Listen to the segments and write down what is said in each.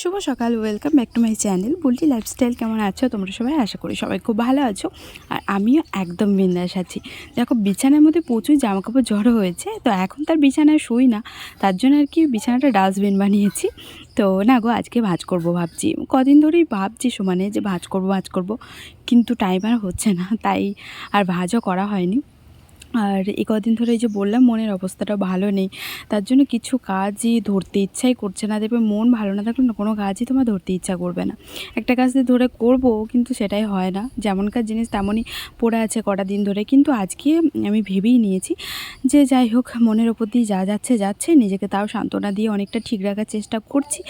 শুভ সকাল welcome back to my channel Bulti lifestyle কেমন আছো তোমরা সবাই? আশা করি সবাই খুব ভালো আছো, আর আমিও একদম বিন্দাস আছি। দেখো, বিছানার মধ্যে প্রচুর জামাকাপড় জড়ো হয়েছে, তো এখন তার বিছানায় শুই না, তার জন্য আর কি বিছানাটা ডাস্টবিন বানিয়েছি। তো না গো, আজকে ভাজ করব ভাবছি। কদিন ধরেই ভাবছি সমানে যে ভাজ করব ভাজ করব, কিন্তু টাইম আর হচ্ছে না, তাই আর ভাজও করা হয়নি। আর এই কদিন ধরে এই যে বললাম, মনের অবস্থাটা ভালো নেই। তার জন্য কিছু কাজই ধরতে ইচ্ছাই করছে না। দেখবে মন ভালো না থাকলে কোনো কাজই তোমার ধরতে ইচ্ছা করবে না। একটা কাজ দিয়ে ধরে করব, কিন্তু সেটাই হয় না। যেমনকার জিনিস তেমনই পড়ে আছে কটা দিন ধরে। কিন্তু আজকে আমি ভেবেই নিয়েছি যে যাই হোক, মনের ওপর দিয়ে যা যাচ্ছে যাচ্ছে। নিজেকে তাও সান্ত্বনা দিয়ে অনেকটা ঠিক রাখার চেষ্টা করছি।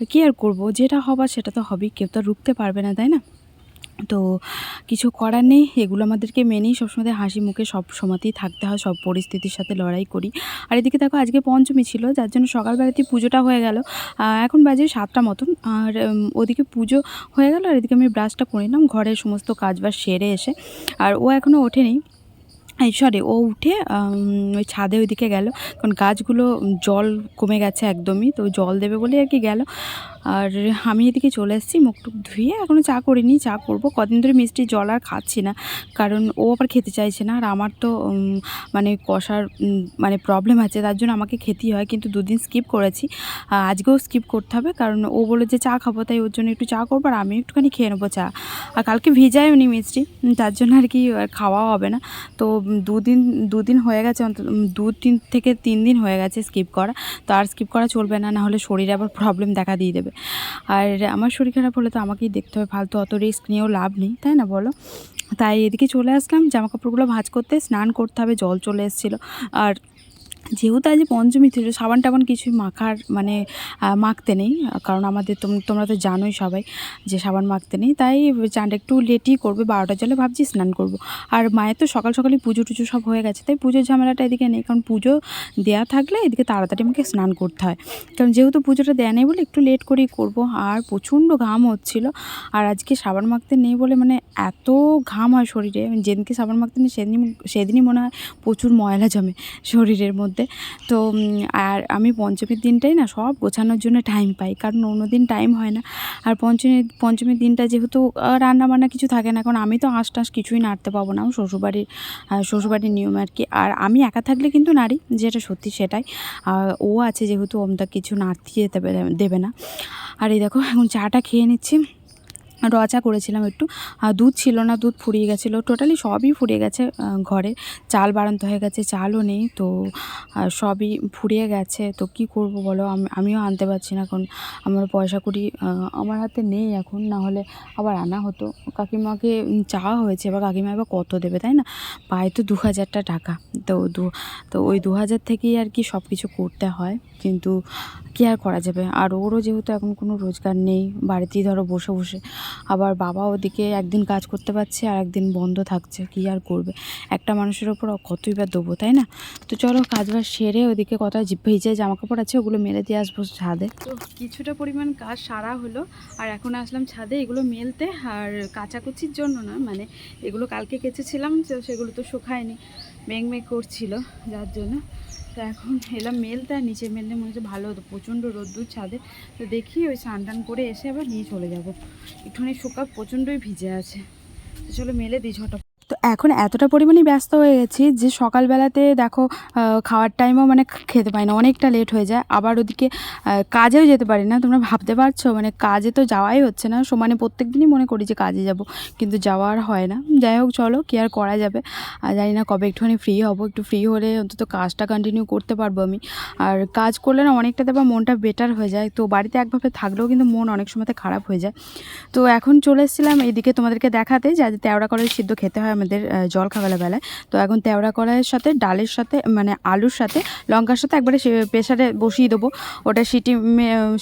আর কি আর করব? যেটা হবার সেটা তো হবেই। কেউ তো রুখতে পারবে না, তাই না? তো কিছু করার নেই, এগুলো আমাদেরকে মেনেই সবসময় হাসি মুখে সব সময়তেই থাকতে হয়, সব পরিস্থিতির সাথে লড়াই করি। আর এদিকে দেখো আজকে পঞ্চমী ছিল, যার জন্য সকালবেলাতেই পুজোটা হয়ে গেল। এখন বাজে সাতটা মতন, আর ওদিকে পুজো হয়ে গেল, আর এদিকে আমি ব্রাশটা করে নিলাম, ঘরের সমস্ত কাজ বাজ সেরে এসে, আর ও এখনও ওঠেনি। সরি ও উঠে ওই ছাদে ওইদিকে গেল, কারণ গাছগুলো জল কমে গেছে একদমই, তো জল দেবে বলে আর কি গেল। আর আমি এদিকে চলে এসেছি, মুখ টুক ধুয়ে এখনও চা করিনি, চা করব। কদিন ধরে মিষ্টি জল আর খাচ্ছি না, কারণ ও আবার খেতে চাইছে না। আর আমার তো মানে কষার মানে প্রবলেম আছে, তার জন্য আমাকে খেতেই হয়, কিন্তু দুদিন স্কিপ করেছি। আজকেও স্কিপ করতে হবে, কারণ ও বলে যে চা খাব, তাই ওর জন্য একটু চা করব, আর আমি একটুখানি খেয়ে নেব চা। আর কালকে ভিজাই নি মিষ্টি তার জন্য আর কি, আর খাওয়াও হবে না। তো দুদিন দুদিন হয়ে গেছে অন্তত দু তিন থেকে তিন দিন হয়ে গেছে স্কিপ করা। তো আর স্কিপ করা চলবে না না হলে শরীরে আবার প্রবলেম দেখা দিয়ে দেবে। আর আমার শরীর খারাপ হলে তো আমাকেই দেখতে হবে, ফালতু অত রিস্ক নিয়েও লাভ নেই, তাই না বলো? তাই এদিকে চলে আসলাম, জামাকাপড়গুলো ভাঁজ করতে স্নান করতে হবে, জল চলে এসেছিল। আর যেহেতু আজ পঞ্চমী ছিল সাবান টাবান কিছুই মাখার মানে মাখতে নেই। কারণ আমাদের তোম- তোমরা তো জানোই সবাই যে সাবান মাখতে নেই। তাই চানটা একটু লেটই করবে বারোটা জলে ভাবছি স্নান করব। আর মায়ের তো সকাল সকালই পুজো টুজো সব হয়ে গেছে, তাই পুজোর ঝামেলাটা এদিকে নেই। কারণ পুজো দেওয়া থাকলে এদিকে তাড়াতাড়ি আমাকে স্নান করতে হয়। কারণ যেহেতু পুজোটা দেওয়া নেই বলে একটু লেট করেই করব। আর প্রচণ্ড ঘাম হচ্ছিল। আর আজকে সাবান মাখতে নেই বলে মানে এত ঘাম হয় শরীরে। যেদিনকে সাবান মাখতে নেই সেদিন সেদিনই মনে হয় প্রচুর ময়লা জমে শরীরের মধ্যে। তো আর আমি পঞ্চমীর দিনটাই না সব গোছানোর জন্য টাইম পাই। কারণ অন্য দিন টাইম হয় না। আর পঞ্চমী পঞ্চমীর দিনটা যেহেতু আহ, রান্না বান্না কিছু থাকে না কারণ আমি তো আঁশ টাশ কিছুই নাড়তে পাবো না। শ্বশুরবাড়ির শ্বশুরবাড়ির নিয়ম আর কি। আর আমি একা থাকলে কিন্তু নারী যেটা সত্যি সেটাই। ও আছে যেহেতু ওমটা কিছু নাড়তে যেতে দেবে না। আর এই দেখো এখন চাটা খেয়ে নিচ্ছি। রচা করেছিলাম একটু। আর দুধ ছিল না, দুধ ফুরিয়ে গেছিল। টোটালি সবই ফুরিয়ে গেছে ঘরে। চাল বাড়ান্ত হয়ে গেছে, চালও নেই। তো সবই ফুরিয়ে গেছে। তো কি করব বলো? আমিও আনতে পারছি না। এখন আমার পয়সা কুড়ি আমার হাতে নেই এখন। না হলে আবার আনা হতো। কাকিমাকে চাওয়া হয়েছে, এবার কাকিমা এবার কত দেবে, তাই না? পায় তো দু হাজারটা টাকা। তো দু, তো ওই দু হাজার থেকেই আর কি সব কিছু করতে হয়। কিন্তু কী আর করা যাবে? আর ওরও যেহেতু এখন কোনো রোজগার নেই, বাড়িতেই ধরো বসে বসে আবার বাবা ওদিকে একদিন কাজ করতে পারছে আর একদিন বন্ধ থাকছে, কী আর করবে? একটা মানুষের ওপর কতই বা দেবো, তাই না? তো চলো কাজ বাজ সেরে ওদিকে ভিজে জামা কাপড় আছে, ওগুলো মেলে দিয়ে আসব ছাদে। তো কিছুটা পরিমাণ কাজ সারা হলো, আর এখন আসলাম ছাদে, এগুলো মেলতে, আর কাচাকুচির জন্য না মানে এগুলো কালকে কেচেছিলাম সেগুলো তো শুকায়নি। মেঘ মেঘ করছিল, যার জন্য। তো এখন এলাম মেলতে নিচে মেললে মনে হচ্ছে ভালো হতো, প্রচণ্ড রোদ্দুর ছাদে। তো দেখি ওই স্নান টান করে এসে আবার নিয়ে চলে যাব। একটুখানি শোকা প্রচণ্ডই ভিজে আছে। চলো মেলে দিই তো এখন এতটা পরিমাণে ব্যস্ত হয়ে গেছি যে সকালবেলাতে দেখো খাওয়ার টাইমও মানে খেতে পাই না, অনেকটা লেট হয়ে যায়। আবার ওদিকে কাজেও যেতে পারি না, তোমরা ভাবতে পারছ? মানে কাজে তো যাওয়াই হচ্ছে না সমানে প্রত্যেক দিনই মনে করি যে কাজে যাব, কিন্তু যাওয়া আর হয় না। যাই হোক, চলো, কি আর করা যাবে? আর জানি না কবে একটুখানি ফ্রি হব, একটু ফ্রি হলে অন্তত কাজটা কন্টিনিউ করতে পারব আমি। আর কাজ করলে না, অনেকটাতে বা মনটা বেটার হয়ে যায়। তো বাড়িতে একভাবে থাকলেও কিন্তু মন অনেক সময়তে খারাপ হয়ে যায়। তো এখন চলে এসেছিলাম এইদিকে তোমাদেরকে দেখাতে যে আজ তেওড়া কড়াই সিদ্ধ খেতে হয় আমাদের। আহ, জল খাওয়ালা বেলায়। তো এখন তেওড়া কড়াইয়ের সাথে ডালের সাথে মানে আলুর সাথে লঙ্কার সাথে একবারে প্রেশারে বসিয়ে দেবো। ওটা সিটি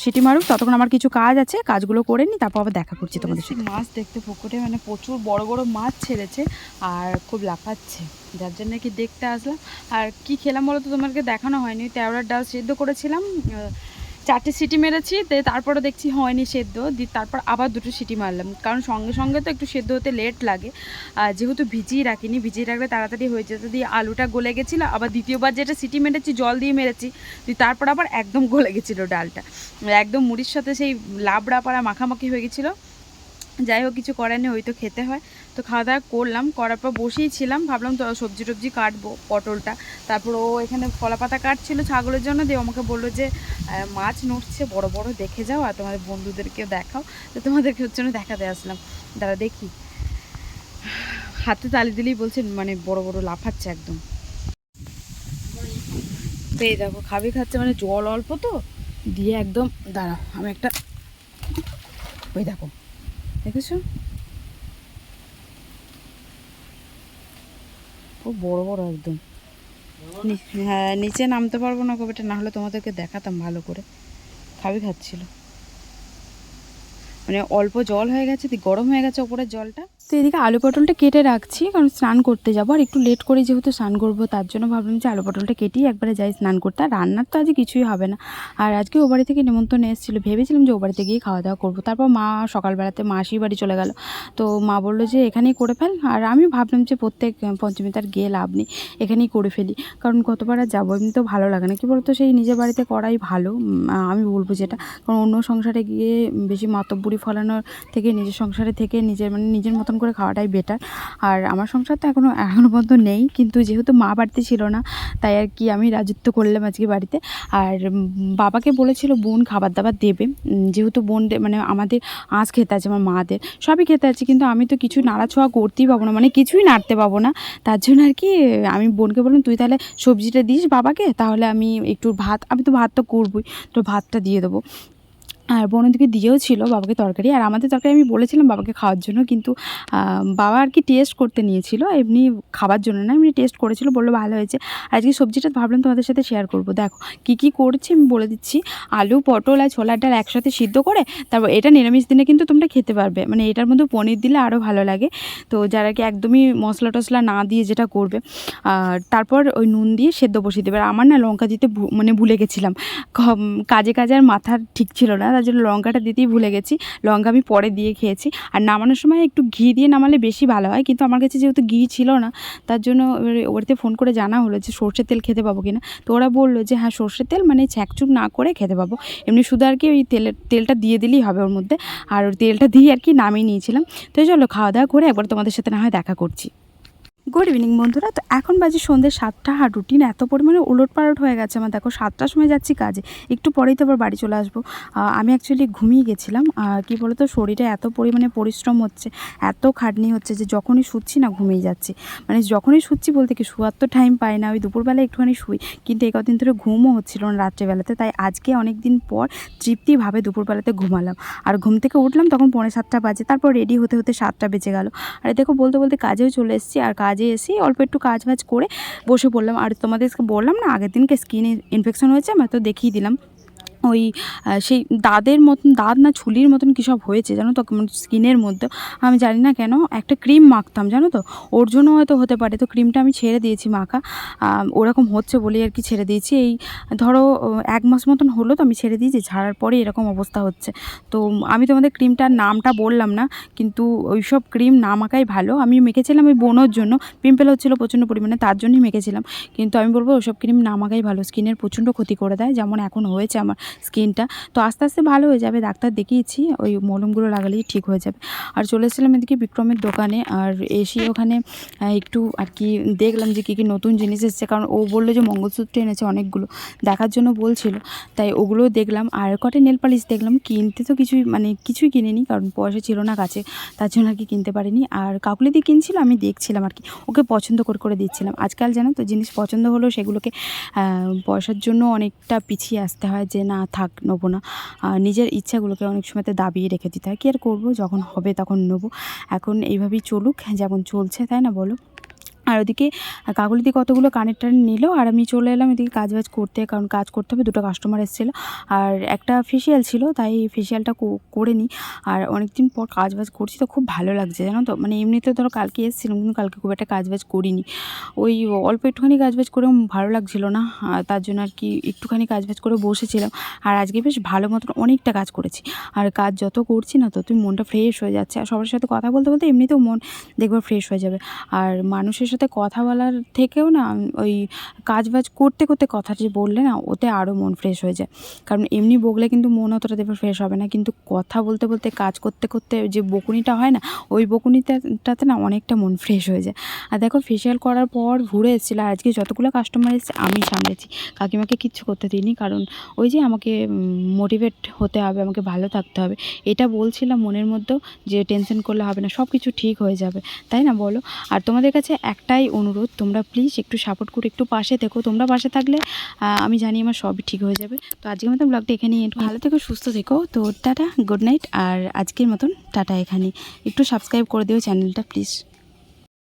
সিটি মারুক ততক্ষণ আমার কিছু কাজ আছে কাজগুলো করে নিই তারপর আবার দেখা করছি তোমাদের সাথে। মাছ দেখতে পুকুরে মানে প্রচুর বড় বড় মাছ ছেড়েছে আর খুব লাফাচ্ছে। যার জন্য কি দেখতে আসলাম। আর কি খেলাম বলো তো তোমাকে দেখানো হয়নি। তেওড়ার ডাল সিদ্ধ করেছিলাম চারটে সিটি মেরেছি, তো তারপরে দেখছি হয়নি সেদ্ধ দিয়ে তারপর আবার দুটো সিটি মারলাম। কারণ সঙ্গে সঙ্গে তো একটু সেদ্ধ হতে লেট লাগে। আর যেহেতু ভিজিয়ে রাখিনি, ভিজিয়ে রাখলে তাড়াতাড়ি হয়ে যেত, দিয়ে আলুটা গলে গেছিল, আবার দ্বিতীয়বার যেটা সিটি মেরেছি, জল দিয়ে মেরেছি দিয়ে তারপর আবার একদম গলে গেছিল ডালটা। একদম মুড়ির সাথে সেই লাবড়া পাড়া মাখামাখি হয়ে গেছিল। যাই হোক, কিছু করার নেই, ওই তো খেতে হয়। তো খাওয়া দাওয়া করলাম, করার পর বসেই ছিলাম, ভাবলাম তো সবজি টবজি কাটবো, পটলটা। তারপর ও এখানে কলা পাতা কাটছিল ছাগলের জন্য, দিয়ে আমাকে বলল যে মাছ নড়ছে, বড় বড় দেখে যাও, আর তোমাদের বন্ধুদেরকেও দেখাও। তো তোমাদেরকে হচ্ছে না দেখাতে আসলাম। দাঁড়া দেখি। হাতে তালি দিলেই বলছে মানে বড় বড় লাফাচ্ছে একদম। তো এই দেখো, খাবি খাচ্ছে মানে জল অল্প তো, দিয়ে একদম, দাঁড়াও, আমি একটা ওই দেখো। দেখেছ? খুব বড় বড় একদম। হ্যাঁ নিচে নামতে পারব না কবিটা, না হলে তোমাদেরকে দেখাতাম ভালো করে। খাবি খাচ্ছিল। মানে অল্প জল হয়ে গেছে গরম হয়ে গেছে ওপরের জলটা। তো এদিকে আলু পটলটা কেটে রাখছি, কারণ স্নান করতে যাব। আর একটু লেট করে যেহেতু স্নান করব, তার জন্য ভাবলাম যে আলু পটলটা কেটেই একবারে যাই স্নান করতে। আর রান্নার তো আজকে কিছুই হবে না। আর আজকে ও বাড়ি থেকে নিমন্ত্রণ এসেছিল। ভেবেছিলাম যে ও বাড়িতে গিয়ে খাওয়া দাওয়া করব। তারপর মা সকালবেলাতে মাসির বাড়ি চলে গেল। তো মা বলল যে এখানেই করে ফেল। আর আমি ভাবলাম যে প্রত্যেক পঞ্চমী তার গিয়ে লাভ নেই, এখানেই করে ফেলি। কারণ কতবার আর যাব এমনি তো ভালো লাগে না। কি বলতো, সেই নিজের বাড়িতে করাই ভালো। আমি বলব যেটা। কারণ অন্য সংসারে গিয়ে বেশি মাতব্বরি ফলানোর থেকে, নিজের সংসারে থেকে নিজের মানে নিজের মতন করে খাওয়াটাই বেটার আর আমার সংসার তো এখনও এখনও পর্যন্ত নেই, কিন্তু যেহেতু মা বাড়িতে ছিল না, তাই আর কি আমি রাজত্ব করলাম আজকে বাড়িতে। আর বাবাকে বলেছিল বোন খাবার দাবার দেবে। যেহেতু বোন মানে আমাদের আঁচ খেতে আছে, আমার মাদের, সবই খেতে আছে, কিন্তু আমি তো কিছু নাড়াছোঁয়া করতেই পাবো না মানে কিছুই নাড়তে পাবো না। তার জন্য আর কি আমি বোনকে বললাম, তুই তাহলে সবজিটা দিস বাবাকে, তাহলে আমি একটু ভাত, আমি তো ভাত তো করবই, তো ভাতটা দিয়ে দেবো। আর বোন ওদিকে দিয়েও ছিল বাবাকে তরকারি। আর আমাদের তরকারি আমি বলেছিলাম বাবাকে খাওয়ার জন্য, কিন্তু বাবা আর কি টেস্ট করতে নিয়েছিল। এমনি খাবার জন্য না, এমনি টেস্ট করেছিল, বলল ভালো হয়েছে। আর আজকে সবজিটা ভাবলাম তোমাদের সাথে শেয়ার করব। দেখো, কী কী করছি আমি বলে দিচ্ছি। আলু, পটল আর ছোলার ডাল একসাথে সিদ্ধ করে, তারপর এটা নিরামিষ দিনে কিন্তু তোমরা খেতে পারবে। মানে এটার মধ্যে পনির দিলে আরও ভালো লাগে। তো যারা কি একদমই মশলা টশলা না দিয়ে যেটা করবে আর তারপর ওই নুন দিয়ে সেদ্ধ বসিয়ে দেবে। আর আমার না লঙ্কা দিতে মানে ভুলে গেছিলাম। কাজে কাজে আর মাথার ঠিক ছিল না। তার জন্য লঙ্কাটা দিতেই ভুলে গেছি। লঙ্কা আমি পরে দিয়ে খেয়েছি। আর নামানোর সময় একটু ঘি দিয়ে নামালে বেশি ভালো হয়। কিন্তু আমার কাছে যেহেতু ঘি ছিল না, তার জন্য ওবাড়িতে ফোন করে জানা হলো যে সর্ষের তেল খেতে পাবো কিনা। তো ওরা বলল যে হ্যাঁ সর্ষের তেল মানে ছ্যাকচুক না করে খেতে পাবো। এমনি শুধু আর কি ওই তেলের তেলটা দিয়ে দিলেই হবে ওর মধ্যে। আর তেলটা দিয়ে আর কি নামিয়ে নিয়েছিলাম। তো চলো খাওয়া দাওয়া করে একবার তোমাদের সাথে না হয় দেখা করছি। গুড ইভিনিং বন্ধুরা। তো এখন বাজে সন্ধ্যে সাতটা, আর রুটিন এত পরিমাণে উলট পালট হয়ে গেছে আমার। দেখো, সাতটার সময় যাচ্ছি কাজে। একটু পরেই তো আবার বাড়ি চলে আসব। আমি অ্যাকচুয়ালি ঘুমিয়ে গেছিলাম। আর কী বলতো, শরীরে এত পরিমাণে পরিশ্রম হচ্ছে, এত খাটনি হচ্ছে যে যখনই শুচ্ছি না, ঘুমিয়ে যাচ্ছি। মানে যখনই শুচ্ছি বলতে কি, শুয়ার তো টাইম পাই না, ওই দুপুরবেলা একটুখানি শুই। কিন্তু এই কদিন ধরে ঘুমও হচ্ছিল না রাত্রেবেলাতে। তাই আজকে অনেক দিন পর তৃপ্তিভাবে দুপুরবেলাতে ঘুমালাম। আর ঘুম থেকে উঠলাম তখন পৌনে সাতটা বাজে। তারপর রেডি হতে হতে সাতটা বেজে গেল। আর দেখো, বলতে বলতে কাজেও চলে এসেছি। আর কাজে এসে অল্প একটু কাজ বাজ করে বসে পড়লাম। আর তোমাদেরকে বললাম না, আগের দিনকে স্কিনে ইনফেকশন হয়েছে, আমি তো দেখিয়ে দিলাম। ওই সেই দাঁতের মতন দাঁত না ছুলির মতন কী সব হয়েছে জানো তো? স্কিনের মধ্যে আমি জানি না কেন, একটা ক্রিম মাখতাম জানো তো? ওর জন্য হয়তো হতে পারে। তো ক্রিমটা আমি ছেড়ে দিয়েছি মাখা। ওরকম হচ্ছে বলেই আর কি ছেড়ে দিয়েছি। এই, ধরো এক মাস মতন হলো তো আমি ছেড়ে দিয়েছি, ছাড়ার পরে এরকম অবস্থা হচ্ছে। তো আমি তোমাদের ক্রিমটার নামটা বললাম না, কিন্তু ওইসব ক্রিম না মাখাই ভালো। আমি মেখেছিলাম ওই বোনোর জন্য। পিম্পল হচ্ছিল প্রচণ্ড পরিমাণে, তার জন্যই মেখেছিলাম। কিন্তু আমি বলব ওইসব ক্রিম না মাখাই ভালো। স্কিনের প্রচণ্ড ক্ষতি করে দেয়, যেমন এখন হয়েছে আমার। স্কিনটা। তো আস্তে আস্তে ভালো হয়ে যাবে, ডাক্তার দেখিয়েছি, ওই মলমগুলো লাগালেই ঠিক হয়ে যাবে। আর চলে এসেছিলাম এদিকে বিক্রমের দোকানে, আর এসে ওখানে একটু আর কি দেখলাম যে কী কী নতুন জিনিস এসেছে, কারণ ও বলল যে মঙ্গলসূত্র এনেছে অনেকগুলো, দেখার জন্য বলছিল। তাই ওগুলো দেখলাম, আর কটা নেল পালিশ দেখলাম, কিনতে তো কিছুই মানে কিছুই কিনিনি, কারণ পয়সা ছিল না কাছে, তার জন্য আর কি কিনতে পারিনি। আর কাকুলি দিয়ে কিনছিল, আমি দেখছিলাম আর কি, ওকে পছন্দ করে করে দিচ্ছিলাম। আজকাল জানো তো, জিনিস পছন্দ হলেও সেগুলোকে পয়সার জন্য অনেকটা পিছিয়ে আসতে হয় যে না থাক, নেব না। নিজের ইচ্ছাগুলোকে অনেক সময়তে দাবিয়ে রেখে দিতে হয়। কী আর করব? যখন হবে তখন নেব। এখন এইভাবেই চলুক, যেমন চলছে, তাই না বলো? আর ওদিকে কাকুলিদি কতগুলো কানের নিল, আর আমি চলে এলাম এদিকে কাজ বাজ করতে, কারণ কাজ করতে হবে, দুটো কাস্টমার এসেছিল। আর একটা ফেসিয়াল ছিল, তাই ফেসিয়ালটা করে নিই আর অনেক দিন পর কাজ বাজ করছি, তো খুব ভালো লাগছে, জানো তো? মানে এমনিতে ধরো কালকে এসেছিলাম, কিন্তু কালকে খুব একটা কাজ বাজ করিনি। ওই অল্প একটুখানি কাজ বাজ করেও ভালো লাগছিল না তার জন্য আর কি একটুখানি কাজ বাজ করে বসেছিলাম। আর আজকে বেশ ভালো মতন অনেকটা কাজ করেছি। আর কাজ যত করছি না, ততই মনটা ফ্রেশ হয়ে যাচ্ছে। আর সবার সাথে কথা বলতে বলতে এমনিতেও মন দেখবার ফ্রেশ হয়ে যাবে। আর মানুষের সাথে কথা বলার থেকেও না ওই কাজ বাজ করতে করতে কথা যে বললে না ওতে আরও মন ফ্রেশ হয়ে যায়। কারণ এমনি বকলে কিন্তু মন অতটা দেবে ফ্রেশ হবে না। কিন্তু কথা বলতে বলতে, কাজ করতে করতে যে বকুনিটা হয় না, ওই বকুনিটাতে না অনেকটা মন ফ্রেশ হয়ে যায়। আর দেখো ফেসিয়াল করার পর ঘুরে এসেছিল। আজকে যতগুলো কাস্টমার এসেছে আমি সামলেছি। কাকিমাকে কিচ্ছু করতে দিইনি। কারণ ওই যে আমাকে মোটিভেট হতে হবে, আমাকে ভালো থাকতে হবে। এটা বলছিলাম মনের মধ্যেও যে টেনশন করলে হবে না সব কিছু ঠিক হয়ে যাবে। তাই না বলো? আর তোমাদের কাছে একটাই অনুরোধ, তোমরা প্লিজ একটু সাপোর্ট করে একটু পাশে থেকো। তোমরা পাশে থাকলে আমি জানি আমার সবই ঠিক হয়ে যাবে। তো আজকের মতন ব্লগটা এখানেই একটু ভালো থেকো, সুস্থ থেকো। তো টাটা গুড নাইট আর আজকের মতন টাটা এখানে একটু সাবস্ক্রাইব করে দিও চ্যানেলটা প্লিজ